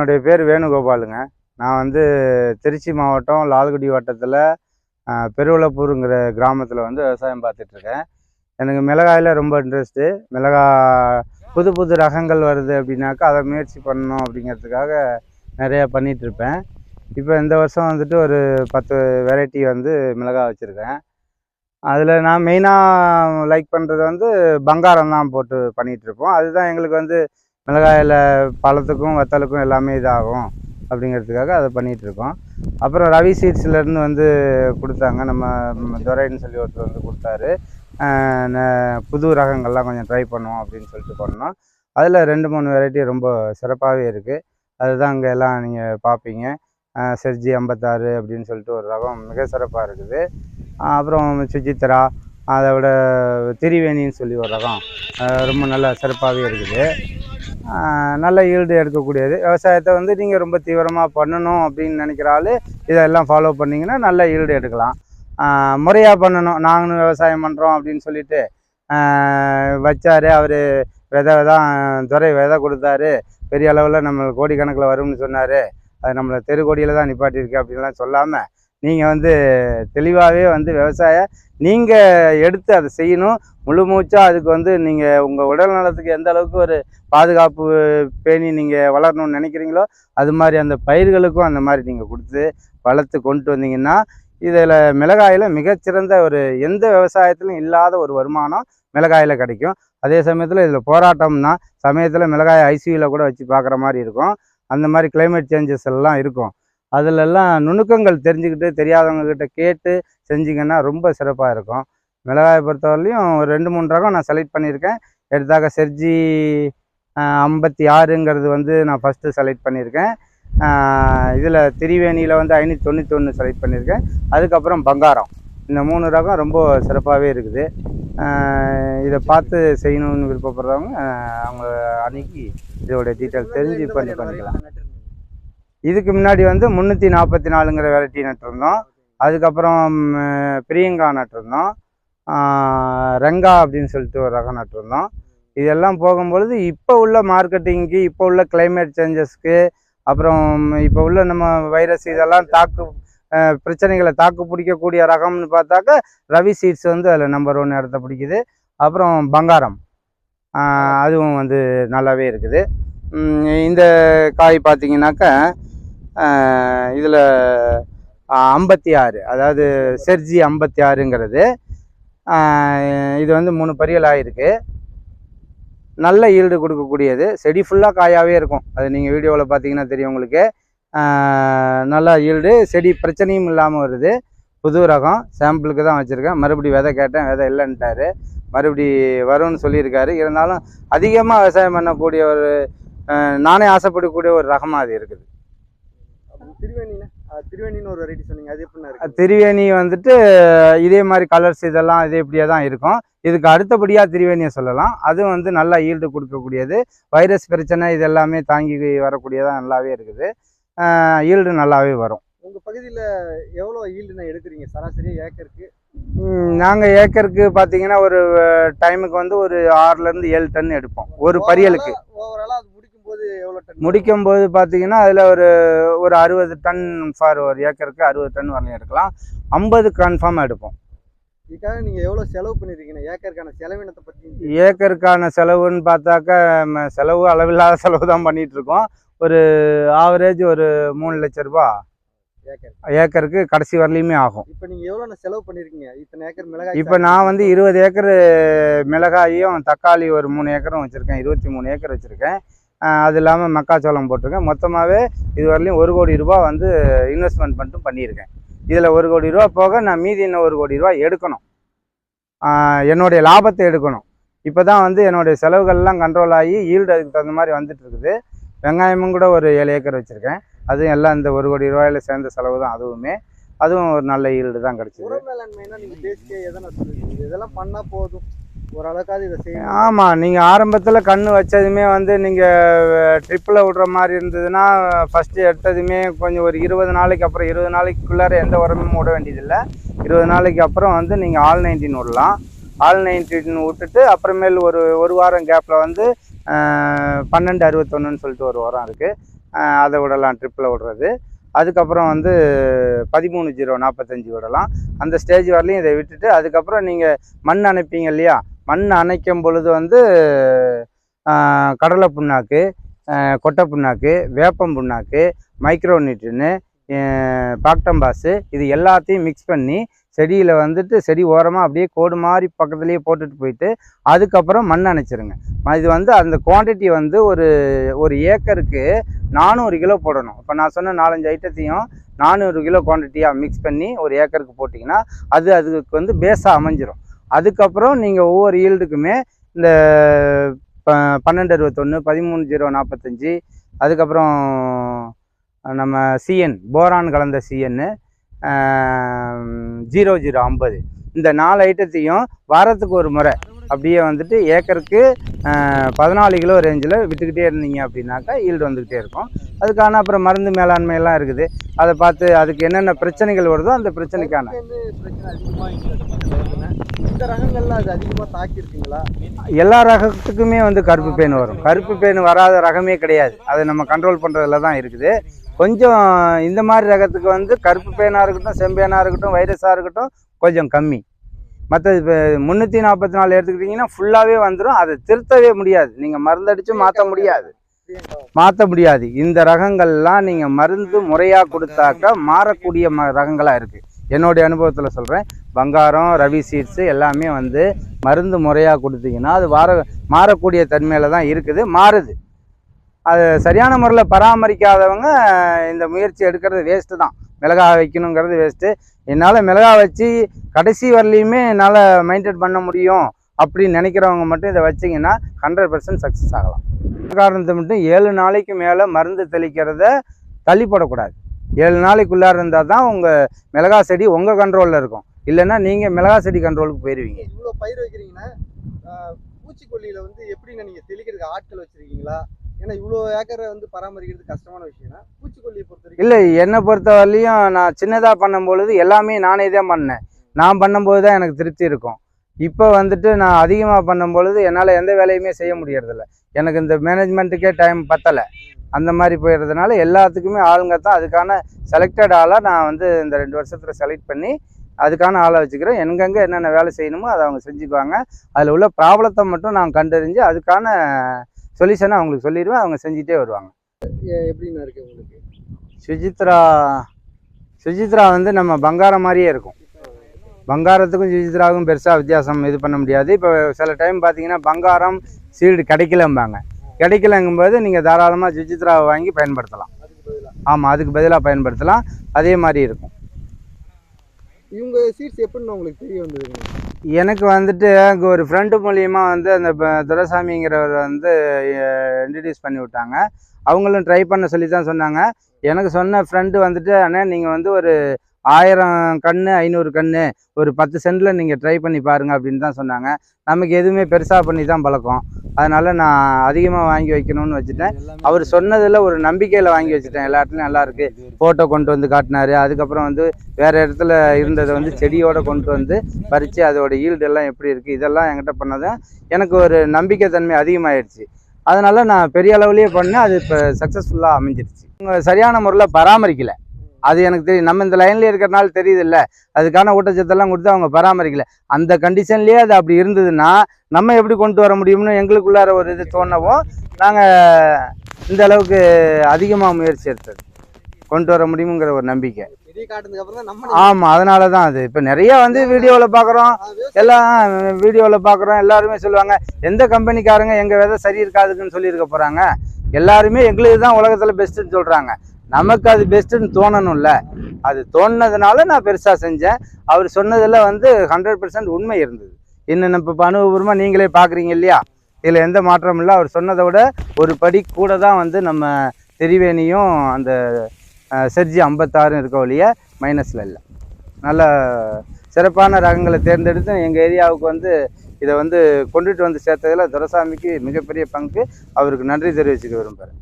என்னுடைய பேர் வேணுகோபாலுங்க. நான் வந்து திருச்சி மாவட்டம் லால்குடி வட்டத்தில் பெருவளப்பூருங்கிற கிராமத்தில் வந்து விவசாயம் பார்த்துட்ருக்கேன் எனக்கு மிளகாயில் ரொம்ப இன்ட்ரெஸ்ட்டு மிளகா புது புது ரகங்கள் வருது அப்படின்னாக்கா அதை முயற்சி பண்ணணும் அப்படிங்கிறதுக்காக நிறையா பண்ணிகிட்ருப்பேன் இப்போ இந்த வருஷம் வந்துட்டு ஒரு பத்து வெரைட்டி வந்து மிளகா வச்சுருக்கேன். அதில் நான் மெயினாக லைக் பண்ணுறது வந்து பங்காரம் தான் போட்டு பண்ணிகிட்ருப்போம் அதுதான் எங்களுக்கு வந்து மிளகாயில் பழத்துக்கும் வத்தலுக்கும் எல்லாமே இதாகும் அப்படிங்கிறதுக்காக அதை பண்ணிகிட்ருக்கோம். அப்புறம் ரவி சீட்ஸ்லேருந்து வந்து கொடுத்தாங்க. நம்ம துரைன்னு சொல்லி ஒருத்தர் வந்து கொடுத்தாரு. ந- புது ரகங்கள்லாம் கொஞ்சம் ட்ரை பண்ணுவோம் அப்படின்னு சொல்லிட்டு பண்ணோம். அதில் ரெண்டு மூணு வெரைட்டி ரொம்ப சிறப்பாகவே இருக்குது அதுதான் அங்கே எல்லாம் நீங்கள் பார்ப்பீங்க. செர்ஜி ஐம்பத்தாறு அப்படின்னு சொல்லிட்டு ஒரு ரகம் மிக சிறப்பாக இருக்குது. அப்புறம் சுஜித்ரா அதை விட திரிவேணின்னு சொல்லி ஒரு ரகம் ரொம்ப நல்லா சிறப்பாகவே இருக்குது. நல்ல ஈல்டு எடுக்கக்கூடியது. விவசாயத்தை வந்து நீங்கள் ரொம்ப தீவிரமாக பண்ணணும் அப்படின்னு நினைக்கிற ஆள் இதெல்லாம் ஃபாலோ பண்ணிங்கன்னா நல்ல ஈல்டு எடுக்கலாம். முறையாக பண்ணணும். நாங்களும் விவசாயம் பண்ணுறோம் அப்படின்னு சொல்லிட்டு வச்சார். அவர் விதை தான் துறை விதை கொடுத்தாரு. பெரிய அளவில் நம்மளுக்கு கோடிக்கணக்கில் வரும்னு சொன்னார். அது நம்மளை தெருக்கோடியில் தான் நிப்பாட்டியிருக்கு அப்படின்லாம் சொல்லாமல் நீங்கள் வந்து தெளிவாகவே வந்து விவசாய நீங்கள் எடுத்து அதை செய்யணும். முழு மூச்சாக அதுக்கு வந்து நீங்கள் உங்கள் உடல் நலத்துக்கு எந்த அளவுக்கு ஒரு பாதுகாப்பு பேணி நீங்கள் வளரணும்னு நினைக்கிறீங்களோ அது மாதிரி அந்த பயிர்களுக்கும் அந்த மாதிரி நீங்கள் கொடுத்து வளர்த்து கொண்டு வந்தீங்கன்னா இதில் மிளகாயில் மிகச்சிறந்த ஒரு எந்த விவசாயத்திலும் இல்லாத ஒரு வருமானம் மிளகாயில் கிடைக்கும். அதே சமயத்தில் இதில் போராட்டம்னா சமயத்தில் மிளகாய் ஐசியூவில் கூட வச்சு பார்க்குற மாதிரி இருக்கும். அந்த மாதிரி கிளைமேட் சேஞ்சஸ் எல்லாம் இருக்கும். அதிலெல்லாம் நுணுக்கங்கள் தெரிஞ்சுக்கிட்டு தெரியாதவங்கக்கிட்ட கேட்டு செஞ்சிங்கன்னா ரொம்ப சிறப்பாக இருக்கும். மிளகாயை பொறுத்தவரையிலையும் ஒரு ரெண்டு மூணு ரகம் நான் செலக்ட் பண்ணியிருக்கேன். எடுத்தாக செர்ஜி ஐம்பத்தி ஆறுங்கிறது வந்து நான் ஃபஸ்ட்டு செலக்ட் பண்ணியிருக்கேன். இதில் திரிவேணியில் வந்து ஐநூற்றி தொண்ணூற்றி செலக்ட் பண்ணியிருக்கேன். அதுக்கப்புறம் பங்காரம். இந்த மூணு ரகம் ரொம்ப சிறப்பாகவே இருக்குது. இதை பார்த்து செய்யணும்னு விருப்பப்படுறவங்க அவங்க அன்னைக்கு இதோட டீட்டெயில் தெரிஞ்சு பண்ணி பண்ணிக்கலாம். இதுக்கு முன்னாடி வந்து முந்நூற்றி நாற்பத்தி நாலுங்கிற வெரைட்டி நட்டிருந்தோம். அதுக்கப்புறம் பிரியங்கா நட்டிருந்தோம். ரெங்கா அப்படின்னு சொல்லிட்டு ஒரு ரகம் நட்டிருந்தோம். இதெல்லாம் போகும்பொழுது இப்போ உள்ள மார்க்கெட்டிங்க்கு இப்போ உள்ள கிளைமேட் சேஞ்சஸ்க்கு அப்புறம் இப்போ உள்ள நம்ம வைரஸ் இதெல்லாம் தாக்கு பிரச்சனைகளை தாக்கு பிடிக்கக்கூடிய ரகம்னு பார்த்தாக்கா ரவி சீட்ஸ் வந்து அதில் நம்பர் ஒன் இடத்த பிடிக்குது. அப்புறம் பங்காரம். அதுவும் வந்து நல்லாவே இருக்குது. இந்த காய் பார்த்தீங்கன்னாக்கா இதில் ஐம்பத்தி ஆறு. அதாவது செர்ஜி ஐம்பத்தி ஆறுங்கிறது. இது வந்து மூணு பரியல் ஆகிருக்கு நல்ல ஈல்டு கொடுக்கக்கூடியது. செடி ஃபுல்லாக காயாகவே இருக்கும். அது நீங்கள் வீடியோவில் பார்த்தீங்கன்னா தெரியும் உங்களுக்கு. நல்லா ஈல்டு செடி பிரச்சனையும் இல்லாமல் வருது. புது ரகம். சாம்பிளுக்கு தான் வச்சுருக்கேன். மறுபடி விதை கேட்டேன். விதை இல்லைன்ட்டாரு. மறுபடி வரும்னு சொல்லியிருக்காரு. இருந்தாலும் அதிகமாக விவசாயம் பண்ணக்கூடிய ஒரு நானே ஆசைப்படக்கூடிய ஒரு ரகமாக அது இருக்குது. திருவேணிண்ணே திருவேணின்னு ஒரு வெரைட்டி சொன்னீங்க. அது திரிவேணி வந்துட்டு இதே மாதிரி கலர்ஸ் இதெல்லாம் இதே இப்படியே தான் இருக்கும். இதுக்கு அடுத்தபடியாக திரிவேணியை சொல்லலாம். அதுவும் வந்து நல்லா ஈல்டு கொடுக்கக்கூடியது. வைரஸ் பிரச்சனை இது எல்லாமே தாங்கி வரக்கூடியதாக நல்லாவே இருக்குது. ஈல்டு நல்லாவே வரும். உங்க பகுதியில எவ்வளவு ஈல்டுண்ணா எடுக்கிறீங்க? சராசரி ஏக்கருக்கு நாங்கள் ஏக்கருக்கு பார்த்தீங்கன்னா ஒரு டைமுக்கு வந்து ஒரு ஆறுலேருந்து ஏழு டன் எடுப்போம். ஒரு பரியலுக்கு. ஓவராலா அது போது டன் முடிக்கும் போது பார்த்தீங்கன்னா அதில் ஒரு ஒரு அறுபது டன் ஃபார் ஒரு ஏக்கருக்கு அறுபது டன் வரலையும் எடுக்கலாம். ஐம்பது கன்ஃபார்மாக எடுப்போம். இதுக்காக நீங்க எவ்வளவு செலவு பண்ணிருக்கீங்க? ஏக்கருக்கான செலவினத்தை பத்தி ஏக்கருக்கான செலவுன்னு பார்த்தாக்கா செலவு அளவில்லாத செலவு தான் பண்ணிட்டு இருக்கோம். ஒரு ஆவரேஜ் ஒரு மூணு லட்ச ரூபா ஏக்கர். ஏக்கருக்கு கடைசி வரலையுமே ஆகும். இப்ப நீங்க எவ்வளவு செலவு பண்ணிருக்கீங்க? இத்தனை ஏக்கர் மிளகாய் இப்போ நான் வந்து இருபது ஏக்கர் மிளகாயும் தக்காளி ஒரு மூணு ஏக்கரும் வச்சுருக்கேன். இருபத்தி மூணு ஏக்கர் வச்சுருக்கேன். அது இல்லாமல் மக்காச்சோளம் போட்டிருக்கேன். மொத்தமாகவே இது ஒரு கோடி ரூபா வந்து இன்வெஸ்ட்மெண்ட் மட்டும் பண்ணியிருக்கேன். இதில் ஒரு கோடி ரூபா போக நான் மீதி இன்னும் ஒரு கோடி ரூபா எடுக்கணும். என்னுடைய லாபத்தை எடுக்கணும். இப்போ தான் வந்து என்னுடைய செலவுகள்லாம் கண்ட்ரோல் ஆகி ஈல்டு அதுக்கு தகுந்த மாதிரி வந்துட்டு இருக்குது. வெங்காயமும் கூட ஒரு ஏழு ஏக்கர் வச்சுருக்கேன். அதுவும் எல்லாம் இந்த ஒரு கோடி ரூபாயில் சேர்ந்த செலவு தான் அதுவுமே. அதுவும் ஒரு நல்ல ஈல்டு தான் கிடச்சிது. இதெல்லாம் பண்ணால் போதும்? ஓரளவுக்காவது இதை செய்யணும் ஆமாம் நீங்கள் ஆரம்பத்தில் கண் வச்சதுமே வந்து நீங்கள் ட்ரிப்பில் விடுற மாதிரி இருந்ததுன்னா ஃபஸ்ட்டு எடுத்ததுமே கொஞ்சம் ஒரு இருபது நாளைக்கு அப்புறம் இருபது நாளைக்குள்ளார எந்த உரமும் விட வேண்டியதில்லை. இருபது நாளைக்கு அப்புறம் வந்து நீங்கள் ஆல் நைன்டீன் விடலாம். ஆல் நைன்டீன் விட்டுட்டு அப்புறமேல் ஒரு ஒரு வாரம் கேப்பில் வந்து பன்னெண்டு அறுபத்தொன்னுன்னு சொல்லிட்டு ஒரு உரம் இருக்குது அதை விடலாம் ட்ரிப்பில் விடுறது. அதுக்கப்புறம் வந்து பதிமூணு ஜீரோ நாற்பத்தஞ்சு விடலாம். அந்த ஸ்டேஜ் வரலையும் இதை விட்டுட்டு அதுக்கப்புறம் நீங்கள் மண் அனுப்பிங்க இல்லையா? மண் அணைக்கும் பொழுது வந்து கடலை புண்ணாக்கு கொட்டை புண்ணாக்கு வேப்பம் புண்ணாக்கு மைக்ரோ பாக்டம்பாஸு இது எல்லாத்தையும் மிக்ஸ் பண்ணி செடியில் வந்துட்டு செடி ஓரமாக அப்படியே கோடு மாதிரி பக்கத்துலேயே போட்டுட்டு போயிட்டு அதுக்கப்புறம் மண் அணைச்சிருங்க. இது வந்து அந்த குவாண்டிட்டி வந்து ஒரு ஒரு ஏக்கருக்கு நானூறு கிலோ போடணும். இப்போ நான் சொன்ன நாலஞ்சு ஐட்டத்தையும் நானூறு கிலோ குவான்டிட்டியாக மிக்ஸ் பண்ணி ஒரு ஏக்கருக்கு போட்டிங்கன்னா அது அதுக்கு வந்து பேஸாக அமைஞ்சிரும். அதுக்கப்புறம் நீங்கள் ஒவ்வொரு ஈல்டுக்குமே இந்த ப- பன்னெண்டு அறுபத்தொன்று பதிமூணு ஜீரோ நாற்பத்தஞ்சி அதுக்கப்புறம் நம்ம சிஎன் போரான் கலந்த சிஎன்னு ஜீரோ ஜீரோ ஐம்பது. இந்த நாலு ஐட்டத்தையும் வாரத்துக்கு ஒரு முறை அப்படியே வந்துட்டு ஏக்கருக்கு பதினாலு கிலோ ரேஞ்சில் விட்டுக்கிட்டே இருந்தீங்க அப்படின்னாக்கா ஈல்டு வந்துக்கிட்டே இருக்கும். அதுக்கான அப்புறம் மருந்து மேலாண்மை எல்லாம் இருக்குது. அதை பார்த்து அதுக்கு என்னென்ன பிரச்சனைகள் வருதோ அந்த பிரச்சனைக்கான. இந்த ரகங்கள்ல அது அதிகமா தாக்கி இருக்குங்களா எல்லா ரகத்துக்குமே வந்து கருப்பு பேன் வரும். கருப்பு பேன் வராத ரகமே கிடையாது. அதை நம்ம கண்ட்ரோல் பண்ணுறதுல தான் இருக்குது. கொஞ்சம் இந்த மாதிரி ரகத்துக்கு வந்து கருப்பு பேனாக இருக்கட்டும் செம்பேனாக இருக்கட்டும் வைரஸாக இருக்கட்டும் கொஞ்சம் கம்மி. மற்றது இப்போ முந்நூற்றி நாற்பத்தி நாலு எடுத்துக்கிட்டிங்கன்னா ஃபுல்லாகவே வந்துடும் அதை திருத்தவே முடியாது. நீங்கள் மருந்தடிச்சு மாற்ற முடியாது. மாற்ற முடியாது. இந்த ரகங்கள்லாம் நீங்கள் மருந்து முறையாக கொடுத்தாக்கா மாறக்கூடிய ம ரகங்களாக இருக்குது என்னுடைய அனுபவத்தில் சொல்கிறேன் பங்காரம் ரவி சீட்ஸு எல்லாமே வந்து மருந்து முறையாக கொடுத்தீங்கன்னா அது வார மாறக்கூடிய தன்மையில் தான் இருக்குது. மாறுது. அது சரியான முறையில் பராமரிக்காதவங்க இந்த முயற்சி எடுக்கிறது வேஸ்ட்டு தான். மிளகா வைக்கணுங்கிறது வேஸ்ட்டு என்னால் மிளகா வச்சு கடைசி வரலையுமே என்னால் மெயின்டைன் பண்ண முடியும் அப்படின்னு நினைக்கிறவங்க மட்டும் இதை வச்சிங்கன்னா ஹண்ட்ரட் பர்சன்ட் சக்ஸஸ் ஆகலாம். காரணத்தை மட்டும் ஏழு நாளைக்கு மேலே மருந்து தெளிக்கிறத தள்ளிப்படக்கூடாது. ஏழு நாளைக்குள்ளார இருந்தால் தான் உங்கள் மிளகா செடி உங்கள் கண்ட்ரோலில் இருக்கும். இல்லைன்னா நீங்கள் மிளகா செடி கண்ட்ரோலுக்கு போயிடுவீங்க இவ்வளோ பயிர் வைக்கிறீங்கன்னா பூச்சிக்கொல்லியில் வந்து எப்படிங்க நீங்கள் தெளிக்கிறதுக்கு ஆட்கள் வச்சுருக்கீங்களா? ஏன்னா இவ்வளோ ஏக்கரை வந்து பராமரிக்கிறது கஷ்டமான விஷயம்னா பூச்சிக்கொல்லியை பொறுத்த வரைக்கும் இல்லை என்னை பொறுத்த வரலையும் நான் சின்னதாக பண்ணும்பொழுது எல்லாமே நானே தான் பண்ணேன். நான் பண்ணும்போது தான் எனக்கு திருப்தி இருக்கும். இப்போ வந்துட்டு நான் அதிகமாக பண்ணும்பொழுது என்னால் எந்த வேலையுமே செய்ய முடியறதில்ல. எனக்கு இந்த மேனேஜ்மெண்ட்டுக்கே டைம் பத்தலை. அந்த மாதிரி போயிடுறதுனால எல்லாத்துக்குமே ஆளுங்க தான் அதுக்கான செலக்டட் ஆளாக நான் வந்து இந்த ரெண்டு வருஷத்தில் செலக்ட் பண்ணி அதுக்கான ஆளை வச்சுக்கிறேன். எங்கெங்கே என்னென்ன வேலை செய்யணுமோ அதை அவங்க செஞ்சுக்குவாங்க. அதில் உள்ள ப்ராப்ளத்தை மட்டும் நான் கண்டறிஞ்சு அதுக்கான சொல்யூஷனை அவங்களுக்கு சொல்லிடுவேன் அவங்க செஞ்சுட்டே வருவாங்க. எ- எப்படிண்ணா இருக்கு உங்களுக்கு? சுஜித்ரா சுஜித்ரா வந்து நம்ம பங்காரம் மாதிரியே இருக்கும். பங்காரத்துக்கும் சுஜித்ராவுக்கும் பெருசாக வித்தியாசம் இது பண்ண முடியாது. இப்போ சில டைம் பார்த்தீங்கன்னா பங்காரம் சீல்டு கிடைக்கலம்பாங்க. கிடைக்கலங்கும்போது நீங்கள் தாராளமாக சுஜித்ராவை வாங்கி பயன்படுத்தலாம். ஆமாம் அதுக்கு பதிலாக பயன்படுத்தலாம். அதே மாதிரி இருக்கும். இவங்க சீட்ஸ் எப்படின்னு உங்களுக்கு தெரிய வந்ததுங்க? எனக்கு வந்துட்டு அங்கே ஒரு ஃப்ரெண்டு மூலியமாக வந்து அந்த துரசாமிங்கிறவர் வந்து இன்ட்ரடியூஸ் பண்ணி விட்டாங்க. அவங்களும் ட்ரை பண்ண சொல்லி தான் சொன்னாங்க. எனக்கு சொன்ன ஃப்ரெண்டு வந்துட்டு அண்ணே நீங்கள் வந்து ஒரு ஆயிரம் கன்று ஐநூறு கன்று ஒரு பத்து சென்டில் நீங்கள் ட்ரை பண்ணி பாருங்க அப்படின்னு தான் சொன்னாங்க. நமக்கு எதுவுமே பெருசாக பண்ணி தான் பழக்கம். அதனால் நான் அதிகமாக வாங்கி வைக்கணும்னு வச்சுட்டேன். அவர் சொன்னதில் ஒரு நம்பிக்கையில் வாங்கி வச்சுட்டேன். எல்லா இடத்துலையும் நல்லா இருக்கு. ஃபோட்டோ கொண்டு வந்து காட்டினாரு. அதுக்கப்புறம் வந்து வேறு இடத்துல இருந்ததை வந்து செடியோட கொண்டு வந்து பறித்து அதோட ஈல்டு எல்லாம் எப்படி இருக்குது இதெல்லாம் என்கிட்ட பண்ணதும் எனக்கு ஒரு நம்பிக்கை தன்மை அதிகமாகிடுச்சு அதனால நான் பெரிய அளவுலேயே பண்ணேன். அது இப்போ சக்ஸஸ்ஃபுல்லாக அமைஞ்சிருச்சு. சரியான முறையில் பராமரிக்கல. அது எனக்கு தெரியும். நம்ம இந்த லைன்லேயே இருக்கிறனால தெரியுது இல்லை அதுக்கான ஊட்டச்சத்தெல்லாம் கொடுத்து அவங்க பராமரிக்கல. அந்த கண்டிஷன்லேயே அது அப்படி இருந்ததுன்னா நம்ம எப்படி கொண்டு வர முடியும்னு எங்களுக்குள்ளார ஒரு இது தோணவும் நாங்கள் இந்த அளவுக்கு அதிகமாக முயற்சி எடுத்தது. கொண்டு வர முடியுங்கிற ஒரு நம்பிக்கை. ஆமாம் அதனால தான் அது. இப்போ நிறைய வந்து வீடியோவில் பார்க்குறோம் எல்லாம் வீடியோவில் பார்க்குறோம் எல்லாருமே சொல்லுவாங்க எந்த கம்பெனிக்காரங்க எங்கள் விதை சரி இருக்காதுன்னு சொல்லியிருக்க போகிறாங்க எல்லாருமே எங்களுக்கு தான் உலகத்தில் பெஸ்ட்டுன்னு சொல்கிறாங்க நமக்கு அது பெஸ்ட்டுன்னு தோணணும்ல. அது தோணுனதுனால நான் பெருசாக செஞ்சேன். அவர் சொன்னதில் வந்து ஹண்ட்ரட் பர்சன்ட் உண்மை இருந்தது. இன்னும் இப்போ அனுபவபூர்வமாக நீங்களே பார்க்குறீங்க இல்லையா? இதில் எந்த மாற்றமும் இல்லை. அவர் சொன்னதை விட ஒரு படி கூட தான் வந்து நம்ம திரிவேணியும் அந்த செர்ஜி ஐம்பத்தாறும் இருக்க ஒழிய மைனஸில் இல்லை. நல்ல சிறப்பான ரகங்களை தேர்ந்தெடுத்து எங்கள் ஏரியாவுக்கு வந்து இதை வந்து கொண்டுட்டு வந்து சேர்த்ததில் துரசாமிக்கு மிகப்பெரிய பங்கு. அவருக்கு நன்றி தெரிவிச்சுக்க விரும்புகிறேன்